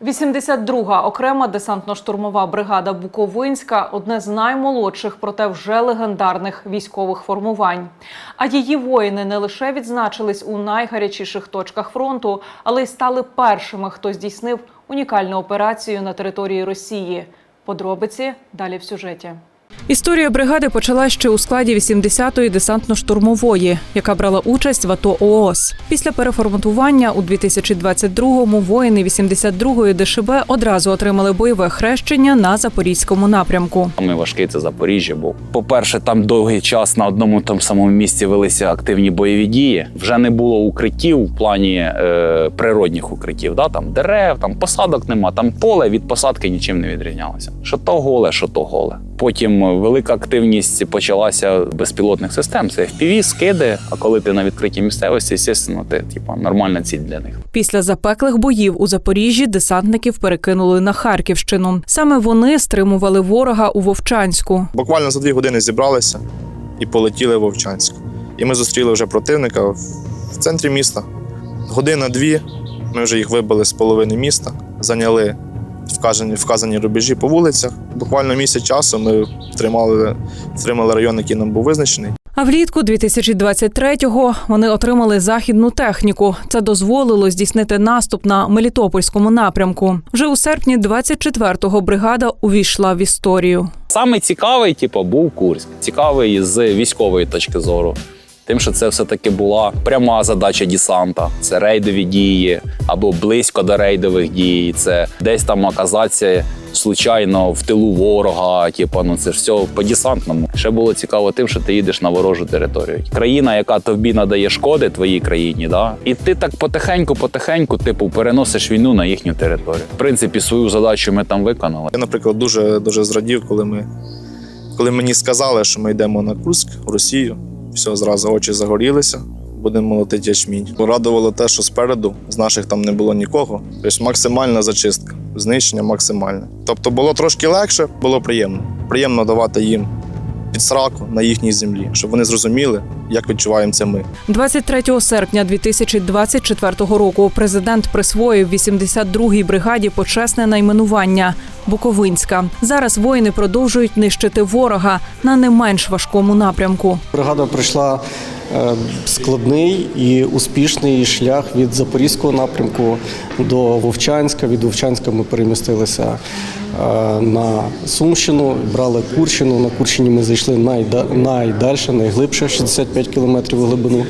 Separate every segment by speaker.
Speaker 1: 82-га окрема десантно-штурмова бригада Буковинська одне з наймолодших, проте вже легендарних військових формувань. А її воїни не лише відзначились у найгарячіших точках фронту, але й стали першими, хто здійснив унікальну операцію на території Росії. Подробиці далі в сюжеті. Історія бригади почалась ще у складі 80-ї десантно-штурмової, яка брала участь в АТО ООС. Після переформатування у 2022-му воїни 82-ї ДШБ одразу отримали бойове хрещення на запорізькому напрямку.
Speaker 2: Саме важкий це Запоріжжя, бо, по-перше, там довгий час на одному тому самому місці велися активні бойові дії. Вже не було укриттів в плані е, природних укриттів. Да? Там дерев, там посадок нема, там поле від посадки нічим не відрізнялося. Що то голе, що то голе. Потім велика активність почалася безпілотних систем. Це FPV, скиди. А коли ти на відкритій місцевості, звісно, ти типа нормальна ціль для них.
Speaker 1: Після запеклих боїв у Запоріжжі десантників перекинули на Харківщину. Саме вони стримували ворога у Вовчанську.
Speaker 3: Буквально за дві години зібралися і полетіли в Вовчанськ. І ми зустріли вже противника в в центрі міста. Година-дві ми вже їх вибили з половини міста, зайняли вказані, вказані рубежі по вулицях. Буквально місяць часу ми втримали, втримали район, який нам був визначений.
Speaker 1: А влітку 2023-го вони отримали західну техніку. Це дозволило здійснити наступ на Мелітопольському напрямку. Вже у серпні 24-го бригада увійшла в історію.
Speaker 2: Саме цікавий, типу, був Курськ. Цікавий з військової точки зору. Тим, що це все-таки була пряма задача десанта. Це рейдові дії або близько до рейдових дій. Це десь там оказатися случайно в тилу ворога. Типу, ну це ж все по десантному. Ще було цікаво тим, що ти їдеш на ворожу територію. Країна, яка тобі надає шкоди твоїй країні, да? і ти так потихеньку, потихеньку, типу, переносиш війну на їхню територію. В принципі, свою задачу ми там виконали.
Speaker 3: Я, наприклад, дуже, дуже зрадів, коли, ми, коли мені сказали, що ми йдемо на Курськ, в Росію. Все, зразу очі загорілися. Будемо молотити ячмінь. Порадувало те, що спереду з наших там не було нікого. Тобто максимальна зачистка, знищення максимальне. Тобто було трошки легше, було приємно. Приємно давати їм під сраку на їхній землі, щоб вони зрозуміли, як відчуваємо це ми.
Speaker 1: 23 серпня 2024 року президент присвоїв 82-й бригаді почесне найменування Буковинська. Зараз воїни продовжують нищити ворога на не менш важкому напрямку.
Speaker 4: Бригада пройшла е, складний і успішний шлях від Запорізького напрямку до Вовчанська. Від Вовчанська ми перемістилися е, на Сумщину, брали Курщину. На Курщині ми зайшли найда- найдальше, найглибше 65 кілометрів глибину.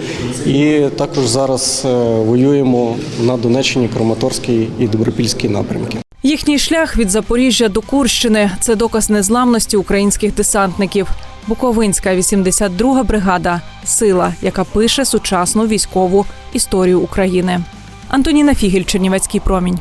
Speaker 4: І також зараз е, воюємо на Донеччині, Краматорський і Добропільський напрямки.
Speaker 1: Їхній шлях від Запоріжжя до Курщини це доказ незламності українських десантників. Буковинська 82-га бригада сила, яка пише сучасну військову історію України. Антоніна Фігель, Чернівецький промінь.